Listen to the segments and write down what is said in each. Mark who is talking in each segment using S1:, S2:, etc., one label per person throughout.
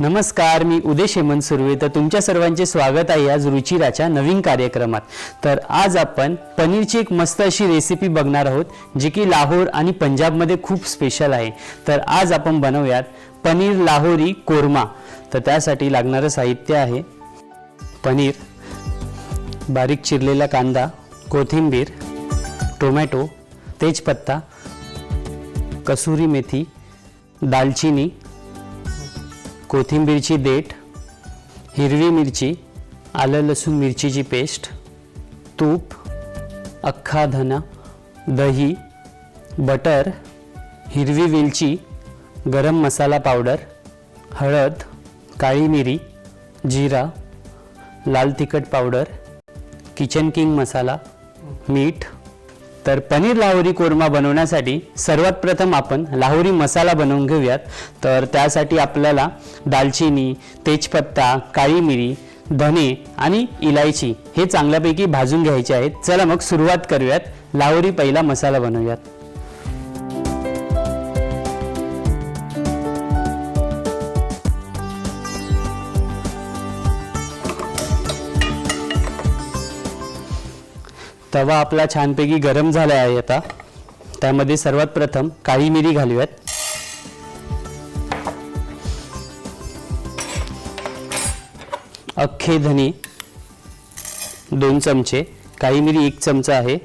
S1: नमस्कार मी उदय शेमन सुर्वे. तर तुमच्या सर्वांचे स्वागत आहे आज रुचिराच्या नवीन कार्यक्रमात. तर आज आपण पनीरची एक मस्त अशी रेसिपी बघणार आहोत जी की लाहोर आणि पंजाबमध्ये खूप स्पेशल आहे. तर आज आपण बनवूयात पनीर लाहोरी कोरमा. तर त्यासाठी लागणारं साहित्य आहे पनीर बारीक चिरलेला कांदा कोथिंबीर टोमॅटो तेजपत्ता कसुरी मेथी दालचिनी कोथिंबीरची देठ हिरवी मिरची आलं लसूण मिरचीची पेस्ट तूप अख्खा धना दही बटर हिरवी वेलची गरम मसाला पावडर हळद काळी मिरी जिरा लाल तिखट पावडर किचन किंग मसाला मीठ तर पनीर लाहोरी कोरमा बनवण्यासाठी सर्वात प्रथम आपण लाहोरी मसाला बनवून घेऊयात. तर त्यासाठी आपल्याला दालचिनी तेजपत्ता काळी मिरी धने आणि इलायची हे चांगल्यापैकी भाजून घ्यायचे आहेत. चला मग सुरुवात करूयात. लाहोरी पहिला मसाला बनवूयात. तवा आपला छानपैकी गरम झाला आहे आता. त्यामध्ये सर्वात प्रथम काळी मिरी घालूयात. अख्खे धने दोन चमचे काळी मिरी एक चमचा आहे.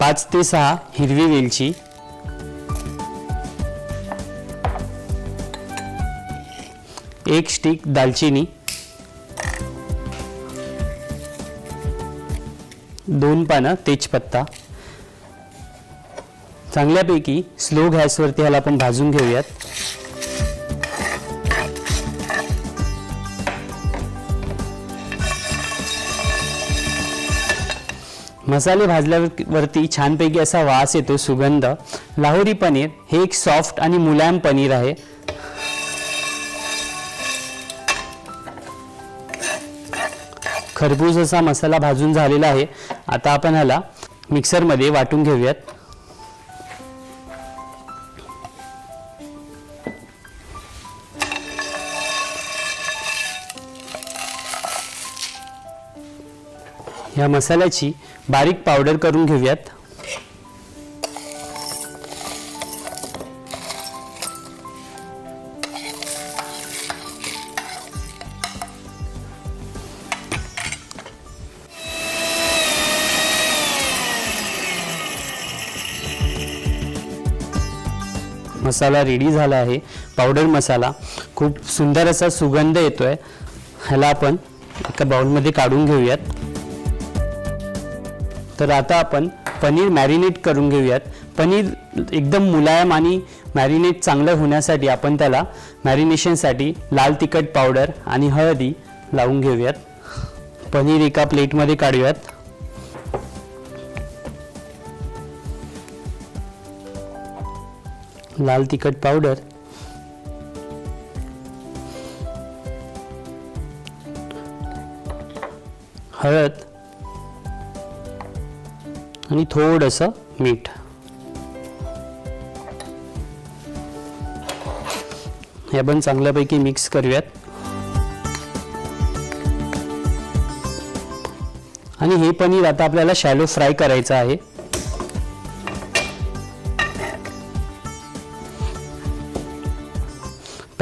S1: पाच ते सहा हिरवी वेलची. एक स्टिक दालचिनी. दोन पानं तेजपत्ता. चांगल्यापैकी स्लो गॅसवरती ह्याला आपण भाजून घेऊयात. मसाले भाजल्यावरती छानपैकी असा वास येतो सुगंध. लाहोरी पनीर हे एक सॉफ्ट आणि मुलायम पनीर आहे. खरबूज असा मसाला भाजून झालेला आहे. आता आपण ह्याला मिक्सरमध्ये वाटून घेऊयात. ह्या मसाल्याची बारीक पावडर करून घेऊयात. मसाला रेडी झाला आहे. पावडर मसाला. खूप सुंदर असा सुगंध येतोय. ह्याला आपण एका बाउलमध्ये काढून घेऊयात. तर आता आपण पनीर मॅरिनेट करून घेऊयात. पनीर एकदम मुलायम आणि मॅरिनेट चांगलं होण्यासाठी आपण त्याला मॅरिनेशनसाठी लाल तिखट पावडर आणि हळदी लावून घेऊयात. पनीर एका प्लेटमध्ये काढूयात. लाल तिखट पावडर हळद. आणि थोडंसं मीठ. हे आपण चांगल्यापैकी मिक्स करूयात. आणि हे पनीर आता आपल्याला शॅलो फ्राय करायचं आहे.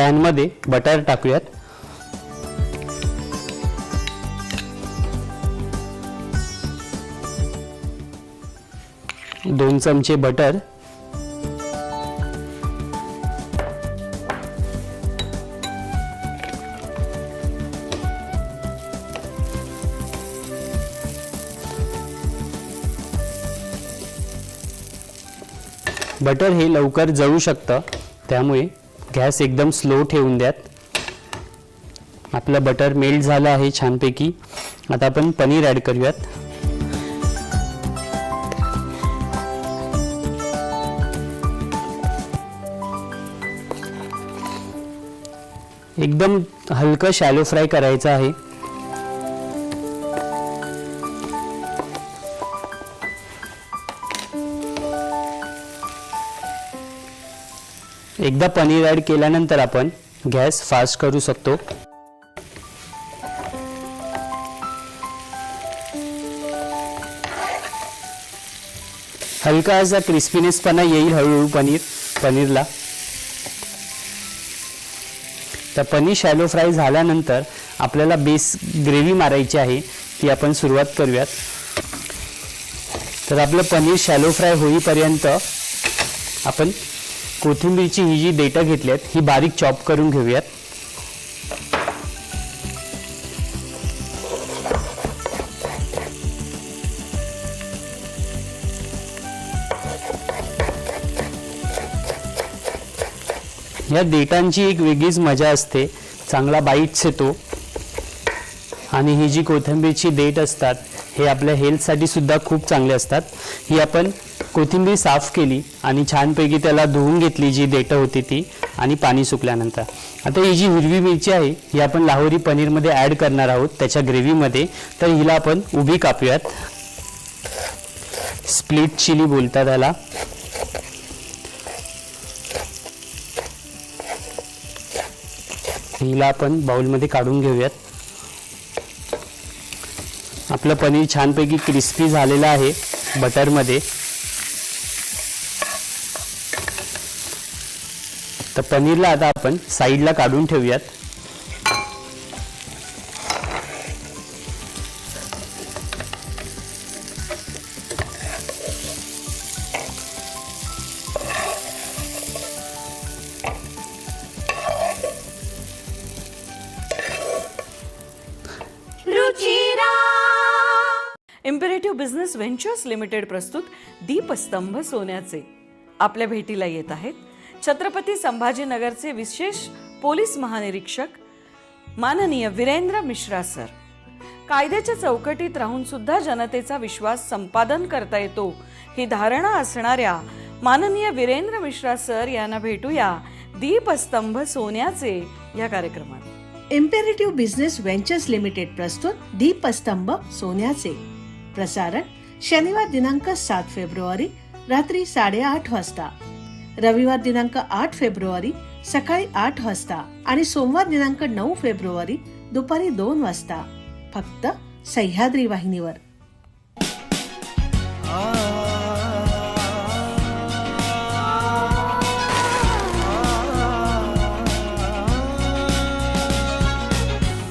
S1: पॅनमध्ये बटर टाकूयात. दोन चमचे बटर. बटर हे लवकर जळू शकतं त्यामुळे गॅस एकदम स्लो ठेवून द्यात. आपलं बटर मेल्ट झालं आहे छानपैकी. आता आपण पनीर ॲड करूयात. एकदम हलकं शॅलो फ्राय करायचं आहे. एकदा पनीर ॲड केल्यानंतर आपण गॅस फास्ट करू शकतो. हलका असा क्रिस्पीनेसपणा येईल हळूहळू पनीर पनीरला. तर पनीर शॅलो फ्राय झाल्यानंतर आपल्याला बेस ग्रेव्ही मारायची आहे ती आपण सुरुवात करूयात. तर आपलं पनीर शॅलो फ्राय होईपर्यंत आपण कोथिंबीरची ही जी देटं घेतली आहेत ही बारीक चॉप करून घेऊयात. या देटांची एक वेगळीच मजा असते. चांगला बाईट्स येतो. आणि ही जी कोथिंबीरची देठ असतात हे आपल्या हेल्थसाठी सुद्धा खूप चांगले असतात. ही आपण कोथिंबीर साफ केली आणि छानपैकी त्याला धुवून घेतली जी देठं होती ती आणि पाणी सुकल्यानंतर. आता ही जी हिरवी मिरची आहे ही आपण लाहोरी पनीरमध्ये ॲड करणार आहोत त्याच्या ग्रेव्हीमध्ये तर हिला आपण उभी कापूयात. स्प्लिट चिली बोलतात त्याला हिला आपण बाउलमध्ये काढून घेऊयात. आपलं पनीर छानपैकी क्रिस्पी झालेलं आहे बटरमध्ये तर पनीरला आता आपण साईडला काढून ठेवूयात.
S2: इम्पेरेटिव्ह बिझनेस व्हेंचर्स लिमिटेड प्रस्तुत दीपस्तंभ सोन्याचे. आपल्या भेटीला येत आहेत छत्रपती संभाजीनगरचे विशेष पोलीस महानिरीक्षक माननीय वीरेंद्र मिश्रा सर. कायद्याच्या चौकटीत राहून सुद्धा जनतेचा विश्वास संपादन करता येतो ही धारणा असणाऱ्या माननीय वीरेंद्र मिश्रा सर यांना भेटूया दीपस्तंभ सोन्याचे या कार्यक्रमात.
S3: इम्पेरेटिव्ह बिझनेस व्हेंचर्स लिमिटेड प्रस्तुत दीपस्तंभ सोन्याचे. प्रसारण शनिवार दिनांक सात फेब्रुवारी रात्री साडेआठ वाजता. रविवार दिनांक आठ फेब्रुवारी सकाळी आठ वाजता आणि सोमवार दिनांक नऊ फेब्रुवारी दुपारी दोन वाजता. फक्त सह्याद्री वाहिनीवर.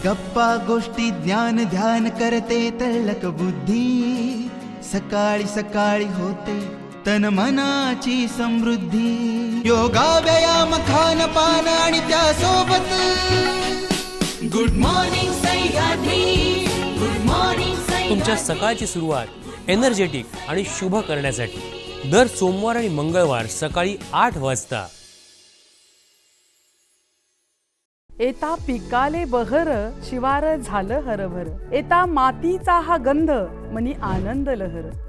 S4: गप्पा गोष्टी ज्ञान ध्यान करते तळक बुद्धी. सकाळी सकाळी होते तन मनाची समृद्धी. योगा व्यायाम खान पान आणि त्यासोबत. Good morning Sahyadri. Good morning
S5: तुमच्या सकाळची सुरुवात एनर्जेटिक आणि शुभ करण्यासाठी. दर सोमवार आणि मंगळवार सकाळी आठ वाजता.
S6: एता पिकाले बहर शिवार झालं हरभर. एता मातीचा हा गंध मनी आनंद लहर.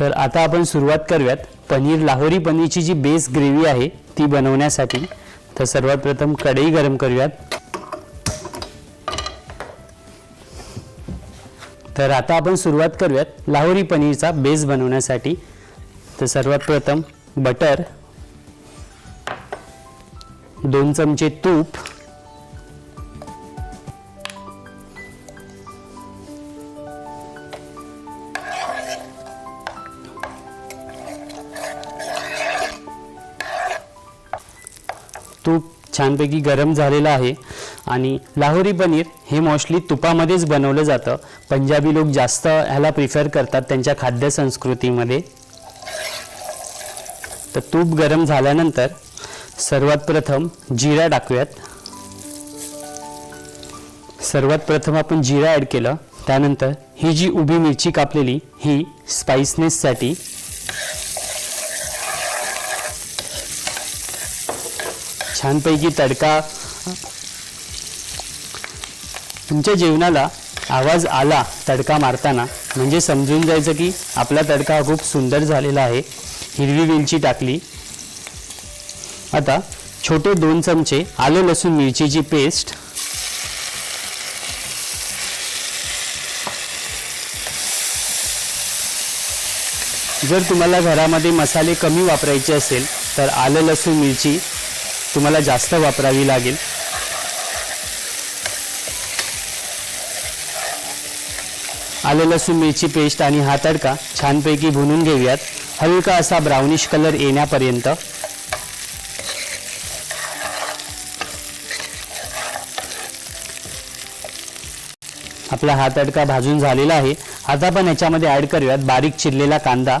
S1: तर आता आपण सुरुवात करूयात. पनीर लाहोरी पनीरची जी बेस ग्रेव्ही आहे ती बनवण्यासाठी. तर सर्वात प्रथम कढई गरम करूयात. तर आता आपण सुरुवात करूयात लाहोरी पनीरचा बेस बनवण्यासाठी. तर सर्वात प्रथम बटर दोन चमचे तूप तूप छानपैकी गरम झालेलं आहे. आणि लाहोरी पनीर हे मोस्टली तुपामध्येच बनवलं जातं. पंजाबी लोक जास्त ह्याला प्रिफर करतात त्यांच्या खाद्य संस्कृतीमध्ये. तर तूप गरम झाल्यानंतर सर्वात प्रथम जिरा टाकूयात. सर्वात प्रथम आपण जिरा ॲड केलं. त्यानंतर ही जी उभी मिरची कापलेली ही स्पाइसनेससाठी छानपैकी तडका. तुमच्या जेवणाला आवाज आला तडका मारताना म्हणजे समजून जायचं की आपला तडका हा खूप सुंदर झालेला आहे. हिरवी वेलची टाकली. आता छोटे दोन चमचे आलं लसूण मिरचीची पेस्ट जर तुम्हाला घरामध्ये मसाले कमी वापरायचे असेल तर आलं लसूण मिरची तुम्हाला जास्त वापरावी लागेल. आलं लसूण मिरची पेस्ट आणि हा तडका छानपैकी भुनून घेऊयात. हलका असा ब्राउनिश कलर येण्यापर्यंत. आपला हा तडका भाजून झालेला आहे. आता आपण याच्यामध्ये ॲड करूयात बारीक चिरलेला कांदा.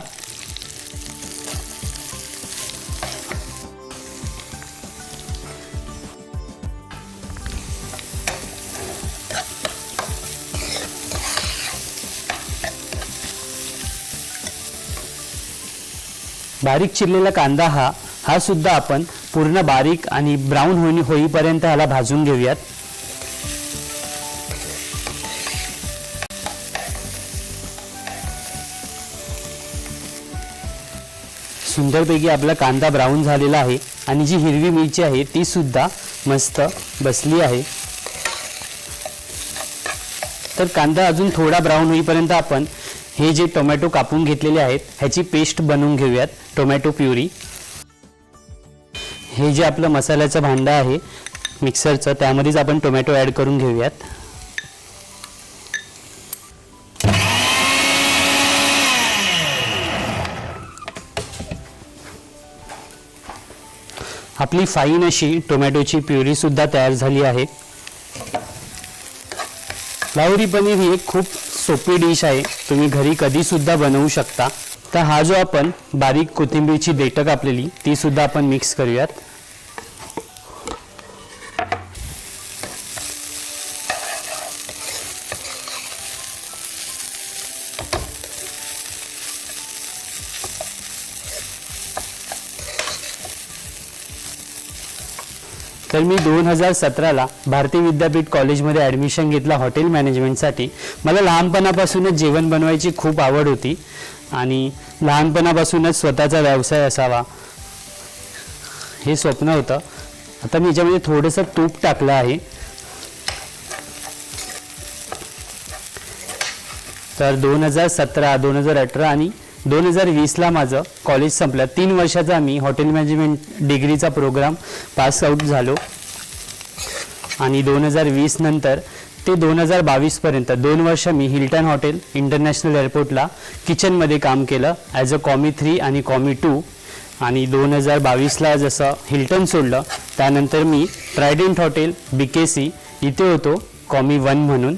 S1: बारीक चिरलेला कांदा हा हा सुद्धा आपण पूर्ण बारीक आणि ब्राऊन होई होईपर्यंत ह्याला भाजून घेऊयात. सुंदरपैकी आपला कांदा ब्राऊन झालेला आहे आणि जी हिरवी मिरची आहे ती सुद्धा मस्त बसली आहे. तर कांदा अजून थोडा ब्राऊन होईपर्यंत आपण हे जे टोमॅटो कापून घेतलेले आहेत ह्याची पेस्ट बनवून घेऊयात टोमॅटो प्युरी. हे जे आपलं मसाल्याचं भांडं आहे मिक्सरचं त्यामध्येच आपण टोमॅटो ॲड करून घेऊयात. आपली फाईन अशी टोमॅटोची प्युरी सुद्धा तयार झाली आहे. लावरी पनीर ही एक खूप सोपी डिश आहे. तुम्ही घरी कधीसुद्धा बनवू शकता. तर हा जो आपण बारीक कोथिंबीरची देठं कापलेली तीसुद्धा आपण मिक्स करूयात. तर मी दोन हजार सतराला भारतीय विद्यापीठ कॉलेजमध्ये ॲडमिशन घेतलं हॉटेल मॅनेजमेंटसाठी मला लहानपणापासूनच जेवण बनवायची खूप आवड होती आणि लहानपणापासूनच स्वतःचा व्यवसाय असावा. हे स्वप्न होतं. आता मी याच्यामध्ये थोडंसं तूप टाकलं आहे. तर दोन हजार सतरा दोन हजार अठरा आणि दोन हजार वीसला माझं कॉलेज संपलं. तीन वर्षाचा मी हॉटेल मॅनेजमेंट डिग्रीचा प्रोग्राम पास आऊट झालो. आणि दोन हजार वीस नंतर ते दोन हजार बावीसपर्यंत दोन वर्ष मी हिल्टन हॉटेल इंटरनॅशनल एअरपोर्टला किचनमध्ये काम केलं ॲज अ कॉमी थ्री आणि कॉमी टू आणि दोन हजार बावीसला जसं हिल्टन सोडलं त्यानंतर मी Trident hotel B K C इथे होतो कॉमी वन म्हणून.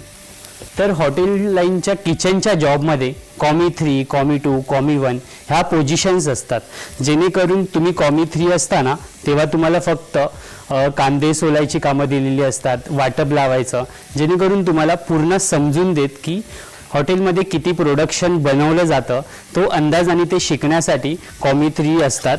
S1: तर हॉटेल लाईनच्या किचनच्या जॉबमध्ये commis three commis two commis one ह्या पोझिशन्स असतात. जेणेकरून तुम्ही कॉमी थ्री असताना तेव्हा तुम्हाला फक्त कांदे सोलायची कामं दिलेली असतात वाटप लावायचं. जेणेकरून तुम्हाला पूर्ण समजून देत की हॉटेलमध्ये किती प्रोडक्शन बनवलं जातं. तो अंदाज आणि ते शिकण्यासाठी कॉमी थ्री असतात.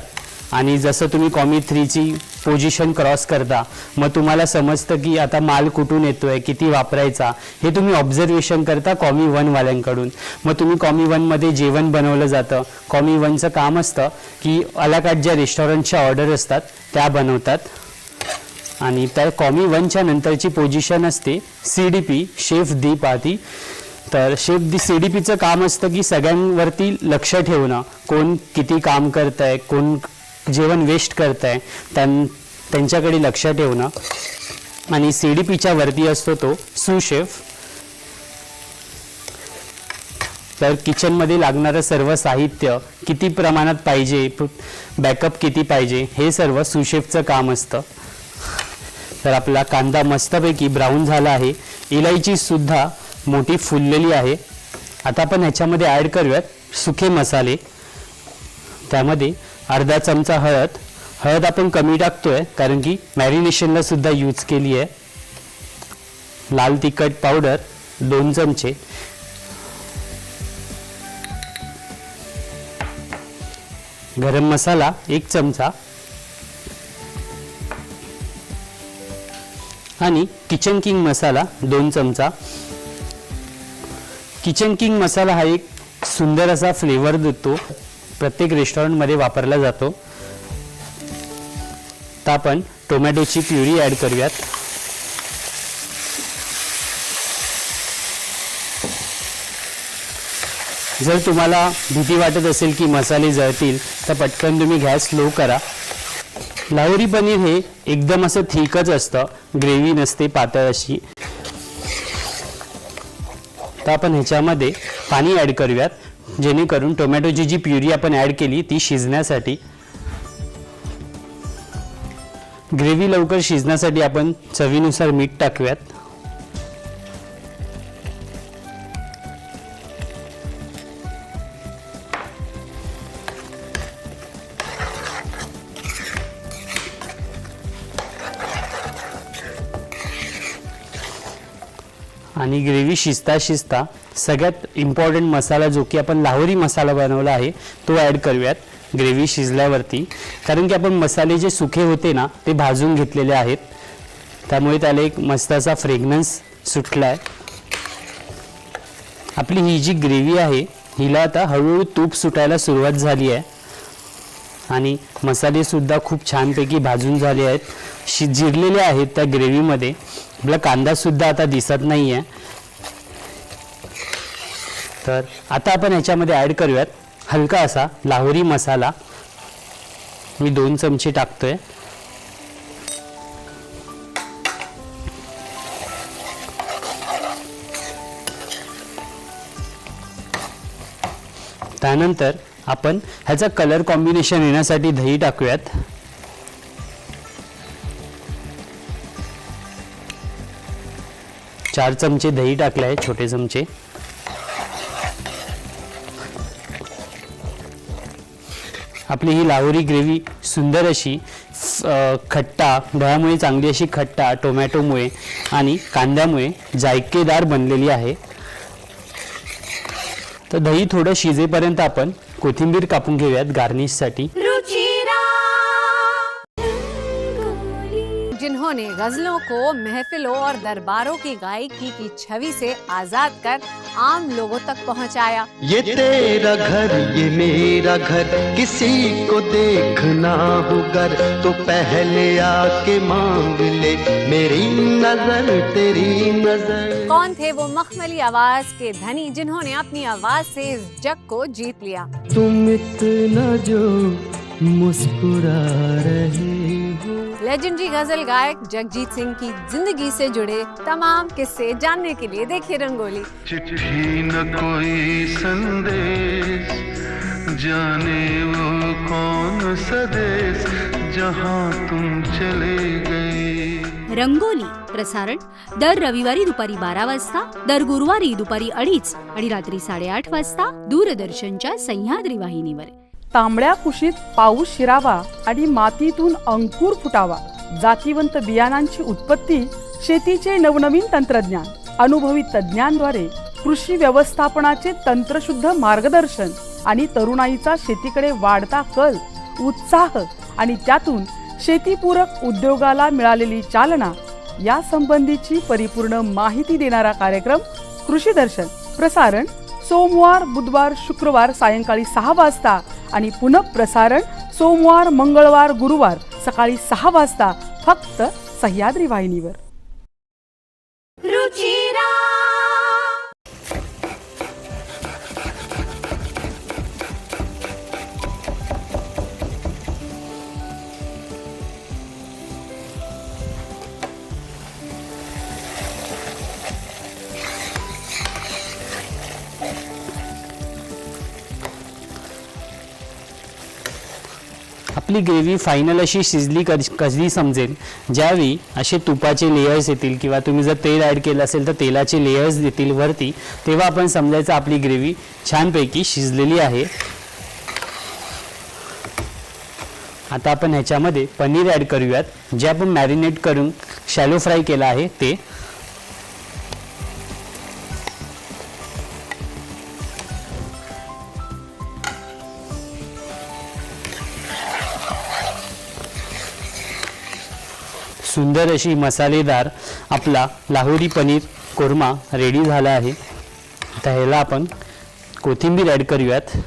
S1: आणि जसं तुम्ही कॉमी थ्रीची पोझिशन क्रॉस करता मग तुम्हाला समजतं की आता माल कुठून येतोय किती वापरायचा हे तुम्ही ऑब्झर्वेशन करता कॉमी वनवाल्यांकडून मग तुम्ही कॉमी वनमध्ये जेवण बनवलं जातं. कॉमी वनचं काम असतं की अलाकाट ज्या रेस्टॉरंटच्या ऑर्डर असतात त्या बनवतात. आणि त्या कॉमी वनच्या नंतरची पोझिशन असते सी डी पी शेफ दीप आधी तर शेफ दी सी डी पीचं काम असतं की सगळ्यांवरती लक्ष ठेवणं. कोण किती काम करत आहे कोण जेवण वेस्ट करत आहे त्यां त्यांच्याकडे लक्ष ठेवणं. आणि सी डी पीच्या वरती असतो तो सुशेफ तर किचनमध्ये लागणारं सर्व साहित्य किती प्रमाणात पाहिजे बॅकअप किती पाहिजे हे सर्व सुशेफचं काम असतं. तर आपला कांदा मस्तपैकी ब्राऊन झाला आहे. इलायचीसुद्धा मोठी फुललेली आहे. आता आपण ह्याच्यामध्ये ॲड करूयात सुखे मसाले. त्यामध्ये अर्धा चमचा हळद. हळद आपण कमी टाकतोय कारण की मॅरिनेशनला सुद्धा यूज केली आहे. लाल तिखट पावडर दोन चमचे. गरम मसाला एक चमचा. आणि किचन किंग मसाला दोन चमचा. किचन किंग मसाला हा एक सुंदर असा फ्लेवर देतो. प्रत्येक रेस्टॉरंटमध्ये वापरला जातो. तर आपण टोमॅटोची प्युरी ॲड करूयात. जर तुम्हाला भीती वाटत असेल की मसाले जळतील तर पटकन तुम्ही गॅस स्लो करा. लाहोरी पनीर हे एकदम असं थिकच असतं ग्रेव्ही नसते पातळ अशी तर आपण ह्याच्यामध्ये पाणी ॲड करूयात. जेणेकरून टोमॅटोची जी प्युरी आपण ॲड केली ती शिजण्यासाठी ग्रेव्ही लवकर शिजण्यासाठी आपण चवीनुसार मीठ टाकूयात. आणि ग्रेव्ही शिजता शिजता सगळ्यात इम्पॉर्टंट मसाला जो की आपण लाहोरी मसाला बनवला आहे तो ॲड करूयात. ग्रेव्ही शिजल्यावरती. कारण की आपण मसाले जे सुखे होते ना ते भाजून घेतलेले आहेत. त्यामुळे त्याला एक मस्त असा फ्रेग्रन्स सुटला आहे आपली ही जी ग्रेव्ही आहे हिला आता हळूहळू तूप सुटायला सुरुवात झाली आहे. आणि मसालेसुद्धा खूप छानपैकी भाजून झाले आहेत. शि जिरलेले आहेत त्या ग्रेव्हीमध्ये आपला कांदासुद्धा आता दिसत नाही आहे तर आता आपण ह्याच्यामध्ये ॲड करूयात. हलका असा लाहोरी मसाला. मी दोन चमचे टाकतोय. त्यानंतर आपण ह्याचा कलर कॉम्बिनेशन येण्यासाठी दही टाकूयात. चार चमचे दही टाकले आहे छोटे चमचे. आपली ही लाहोरी ग्रेव्ही सुंदर अशी खट्टा दह्यामुळे चांगली अशी खट्टा टोमॅटोमुळे आणि कांद्यामुळे जायकेदार बनलेली आहे. तर दही थोडं शिजेपर्यंत आपण कोथिंबीर कापून घेऊयात गार्निशसाठी
S7: जिन्होंने गजलों को महफिलों और दरबारों की गायकी की छवि से आजाद कर आम लोगों तक पहुँचाया।
S8: ये तेरा घर ये मेरा घर किसी को देखना हो घर तो पहले आके मांग ले मेरी नज़र तेरी नज़र।
S7: कौन थे वो मखमली आवाज़ के धनी जिन्होंने अपनी आवाज़ से इस जग को जीत लिया?
S8: तुम इतना जो मुस्कुरा रहे हो।
S7: लेजेंडरी गज़ल गायक जगजीत सिंह की ज़िंदगी से जुड़े तमाम किस्से जानने के लिए देखिए रंगोली।
S9: चिट्ठी न कोई संदेश जाने वो कौन सा देश जहाँ तुम चले गए।
S10: रंगोली प्रसारण दर रविवारी दुपारी बारा वाजता दर गुरुवारी दुपारी अडीच आणि रात्री साडेआठ वाजता दूरदर्शनच्या सह्याद्री वाहिनीवर.
S6: तांबड्या कुशीत पाऊस शिरावा आणि मातीतून अंकुर फुटावा. जातीवंत बियाणांची उत्पत्ती शेतीचे नवनवीन तंत्रज्ञान अनुभवी तज्ज्ञांद्वारे कृषी व्यवस्थापनाचे तंत्रशुद्ध मार्गदर्शन आणि तरुणाईचा शेतीकडे वाढता कल उत्साह आणि त्यातून शेतीपूरक उद्योगाला मिळालेली चालना या संबंधीची परिपूर्ण माहिती देणारा कार्यक्रम कृषी दर्शन प्रसारण सोमवार बुधवार शुक्रवार सायंकाळी सहा वाजता आणि पुनঃप्रसारण सोमवार मंगळवार गुरुवार सकाळी सहा वाजता फक्त सह्याद्री वाहिनीवर.
S1: आपली ग्रेव्ही फायनल अशी शिजली कधी कधी समजेल. ज्यावेळी असे तुपाचे लेयर्स येतील किंवा तुम्ही जर तेल ॲड केलं असेल तर तेलाचे लेयर्स देतील वरती तेव्हा आपण समजायचं आपली ग्रेव्ही छानपैकी शिजलेली आहे. आता आपण ह्याच्यामध्ये पनीर ॲड करूयात. जे आपण मॅरिनेट करून शॅलो फ्राय केलं आहे ते सुंदर अशी मसालेदार आपला लाहोरी पनीर कोरमा रेडी झाला आहे. आता ह्याला आपण कोथिंबीर ॲड करूयात.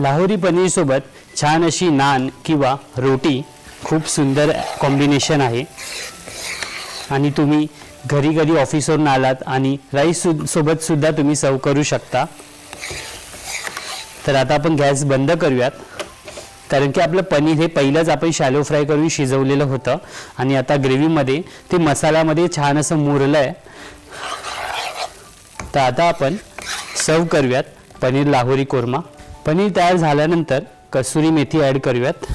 S1: लाहोरी पनीरसोबत छान अशी नान किंवा रोटी खूप सुंदर कॉम्बिनेशन आहे. आणि तुम्ही घरी घरी ऑफिसवरून आलात आणि राईस सु सोबत सुद्धा तुम्ही सर्व करू शकता. तर आता आपण गॅस बंद करूयात. कारण की आपलं पनीर हे पहिलंच आपण शॅलो फ्राय करून शिजवलेलं होतं. आणि आता ग्रेव्हीमध्ये ते मसाल्यामध्ये छान असं मुरलं आहे तर आता आपण सर्व करूयात पनीर लाहोरी कोरमा. पनीर तयार झाल्यानंतर कसुरी मेथी ॲड करूयात.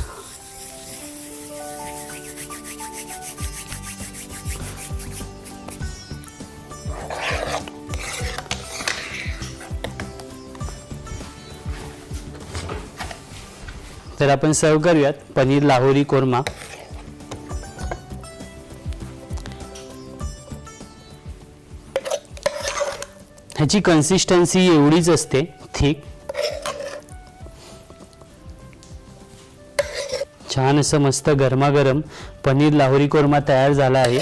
S1: तर आपण सर्व करूयात. पनीर लाहोरी कोरमा. ह्याची कन्सिस्टन्सी एवढीच असते. थिक छान असं मस्त गरमागरम पनीर लाहोरी कोरमा तयार झाला आहे.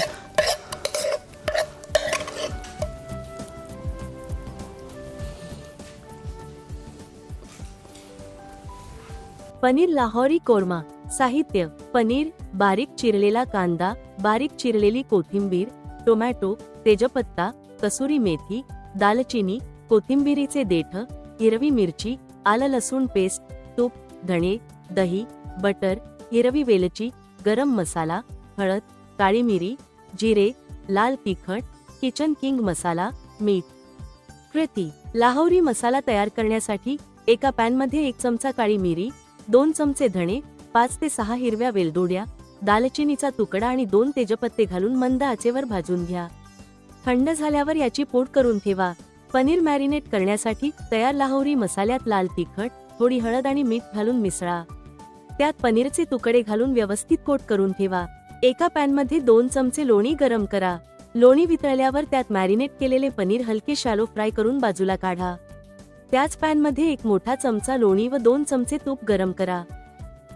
S11: पनीर लाहोरी कोरमा साहित्य पनीर बारीक चिरलेला कांदा बारीक चिरलेली कोथिंबीर टोमॅटो तेजपत्ता कसुरी मेथी दालचिनी कोथिंबिरीचे देठ हिरवी मिरची आलं लसूण पेस्ट तूप धणे दही बटर हिरवी वेलची गरम मसाला हळद काळी मिरी जिरे लाल तिखट किचन किंग मसाला मीठ. कृती लाहोरी मसाला तयार करण्यासाठी एका पॅनमध्ये एक चमचा काळी मिरी दोन चमचे धणे पाच ते सहा हिरव्या वेलदोड्या दालचिनीचा तुकडा आणि दोन तेजपत्ते घालून मंद आचेवर भाजून घ्या. थंड झाल्यावर याची पोट करून ठेवा. पनीर मॅरिनेट करण्यासाठी तयार लाहोरी मसाल्यात लाल तिखट थोडी हळद आणि मीठ घालून मिसळा. त्यात पनीरचे तुकडे घालून व्यवस्थित कोट करून ठेवा. एका पॅनमध्ये दोन चमचे लोणी गरम करा. लोणी वितळल्यावर त्यात मॅरिनेट केलेले पनीर हलके शॅलो फ्राय करून बाजूला काढा. त्याच पॅनमध्ये एक मोठा चमचा लोणी व दोन चमचे तूप गरम करा.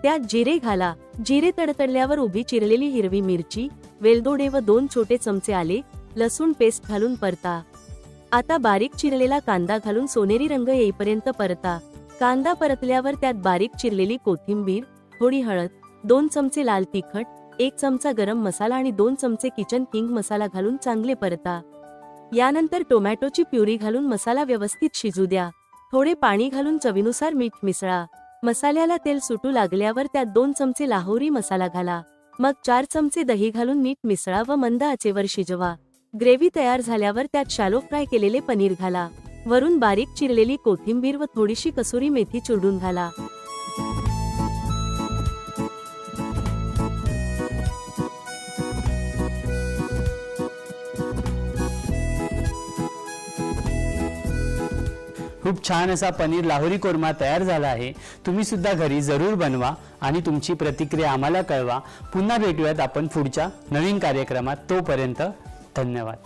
S11: त्यात जिरे घाला. जिरे तडतडल्यावर उभी चिरलेली हिरवी मिरची वेलदोडे व दोन छोटे चमचे आले लसूण पेस्ट घालून परता. आता बारीक चिरलेला कांदा घालून सोनेरी रंग येईपर्यंत परता. कांदा परतल्यावर त्यात बारीक चिरलेली कोथिंबीर थोडी हळद दोन चमचे लाल तिखट एक चमचा गरम मसाला आणि दोन चमचे किचन किंग मसाला घालून चांगले परता. यानंतर टोमॅटोची प्युरी घालून मसाला व्यवस्थित शिजू द्या. थोडे पाणी घालून चवीनुसार मीठ मिसळा. मसाल्याला तेल सुटू लागल्यावर त्यात दोन चमचे लाहोरी मसाला घाला. मग चार चमचे दही घालून मीठ मिसळा व मंद आचेवर शिजवा. ग्रेव्ही तयार झाल्यावर त्यात शॅलो फ्राय केलेले पनीर घाला. वरून बारीक चिरलेली कोथिंबीर व थोडीशी कसुरी मेथी चुरडून घाला.
S1: खूप छान असा पनीर लाहोरी कोरमा तयार झाला आहे. तुम्ही सुद्धा घरी जरूर बनवा आणि तुमची प्रतिक्रिया आम्हाला कळवा. पुन्हा भेटूयात आपण पुढच्या नवीन कार्यक्रमात. तोपर्यंत धन्यवाद.